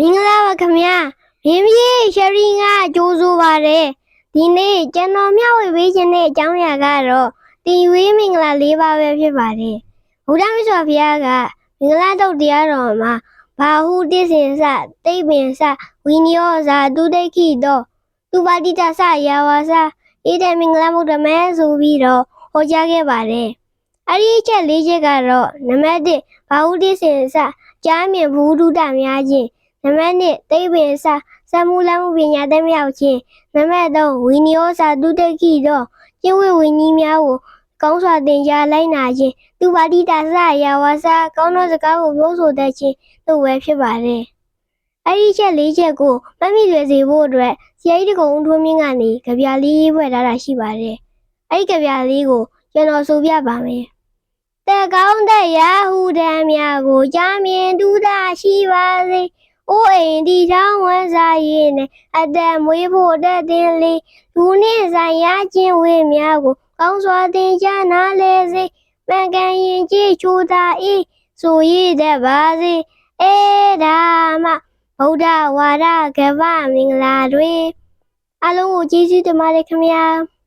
မင်္ဂလာပါခင်ဗျာမင်းကြီးရှရီကကြိုးဆိုပါတယ်ဒီနေ့ကျွန်တော်မျှဝေပေးခြင်းတဲ့အကြောင်းအရာကတော့တင်ဝေးမင်္ဂလာ၄ပါးပဲဖြစ်ပါတယ်ဘုရားမြတ်စွာဘုရားကမင်္ဂလာတုတ်တရားတော်မှာဘာဟုတိစင်စတိတ်ပင်စဝိနည်းဇာတုဒိဋ္ဌိတောသူပါတိတဆယာဝါစာဣဒံမင်္ဂလာမုဒ္ဓမဲဆိုပြီးတော့ဟောကြားခဲ့ပါတယ်အဲ့ဒီအချက်၄ချက်ကတော့နံပါတ်1ဘာဟုတိစင်စကြားမြင်ဘူးဒုဒများခြင်း နံပါတ်1သိပ္ပင်စာစမှုလမှုပညာတတ်မြောက်ခြင်းနံပါတ်3ဝိနည်းစာတုတ္တခိတော့ကျင့်ဝတ်ဝိနည်းများကိုကောင်းစွာသင်ကြားလိုက်နာခြင်းသူပါတိတာစရာဝါစာကောင်းသောစကားကိုပြောဆိုတတ်ခြင်းတို့ပဲဖြစ်ပါတယ်အဲ့ဒီချက်၄ချက်ကိုမမိလွယ်စေဖို့အတွက်ဆရာကြီးတကုံထွန်းမြင့်ကနေကြပြလေးရေးဖွဲ့ထားတာရှိပါတယ်အဲ့ဒီကြပြလေးကိုကျွန်တော်ဆိုပြပါမယ်တဲ့ကောင်းတဲ့ရာဟုတံများကိုကြားမြင်တူတာရှိပါစေ။ အိုးအိမ်ဒီထောင်းဝန်းစားရည်နဲ့အသက်မွေးဖို့တက်တင်လေးလူနှင့်ဆိုင်ရခြင်းဝေးများကို ကောင်းစွာသင်ကြားနားလဲစေ။မှန်ကန်ရင်ကြည်ချိုသာဤဆိုရည်တတ်ပါစေ။အေဒါမှဗုဒ္ဓဝါဒကဗ္ဗမင်္ဂလာတွေအလုံးကိုကျေးဇူးတင်ပါတယ်ခင်ဗျာ။